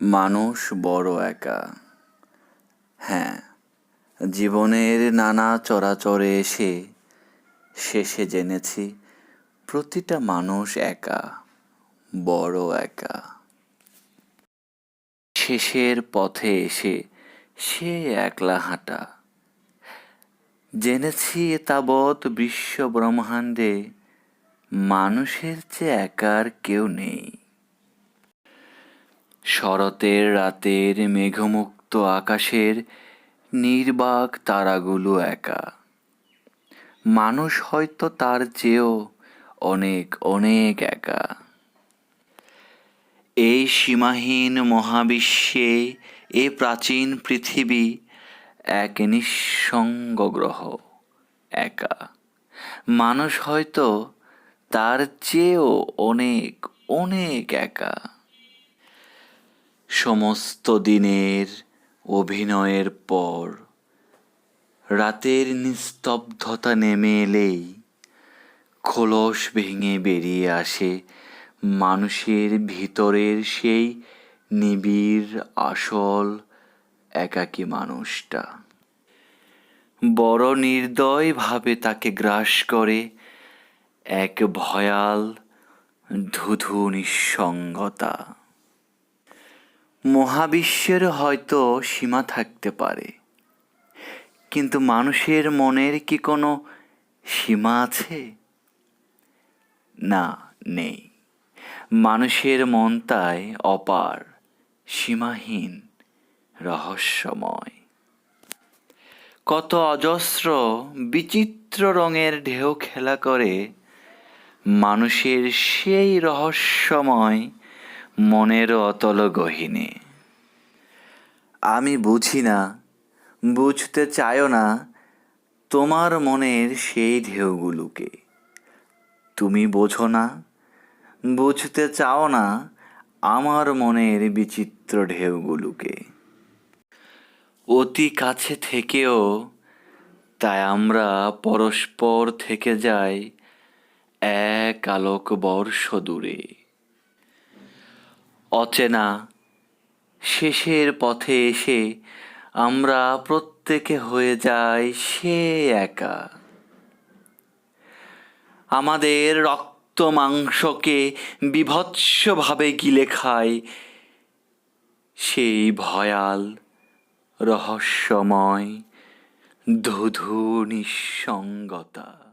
মানুষ বড় একা। হ্যাঁ জীবনের নানা চরাচরে এসে শেষে জেনেছি প্রতিটা মানুষ একা, বড় একা। শেষের পথে এসে সে একলা হাঁটা। জেনেছি তাবৎ বিশ্ব ব্রহ্মাণ্ডে মানুষের চেয়ে একার কেউ নেই। শরতের রাতের মেঘমুক্ত আকাশের নির্বাক তারাগুলো একা। মানুষ হয়তো তার চেয়েও অনেক অনেক একা। এই সীমাহীন মহাবিশ্বে এ প্রাচীন পৃথিবী এক নিঃসঙ্গ গ্রহ, একা। মানুষ হয়তো তার চেয়েও অনেক অনেক একা। সমস্ত দিনের অভিনয়ের পর, রাতের নিস্তব্ধতা নেমে এলেই খোলস ভেঙে বেরিয়ে আসে মানুষের ভিতরের সেই নিবিড় আসল একাকী মানুষটা। বড় নির্দয়ভাবে তাকে গ্রাস করে এক ভয়াল ধুধু নিঃসঙ্গতা। মহাবিশ্বের হয়তো সীমা থাকতে পারে। কিন্তু মানুষের মনের কি কোনো সীমা আছে? না, নেই। মানুষের মন তাই অপার, সীমাহীন, রহস্যময়। কত অজস্র, বিচিত্র রঙের ঢেউ খেলা করে মানুষের সেই রহস্যময় মনের অতল গহিনে। আমি বুঝি না, বুঝতে চায়ও না তোমার মনের সেই ঢেউগুলোকে। তুমি বোঝো না, বুঝতে চাও না আমার মনের বিচিত্র ঢেউগুলোকে। অতি কাছে থেকেও তাই আমরা পরস্পর থেকে যাই এক আলোক বর্ষ দূরে। অচেনা। শেষের পথে এসে আমরা প্রত্যেকে হয়ে যাই সে একা। আমাদের রক্ত মাংসকে বিভৎসভাবে গিলে খায় সেই ভয়াল রহস্যময় ধুধু নিঃসঙ্গতা।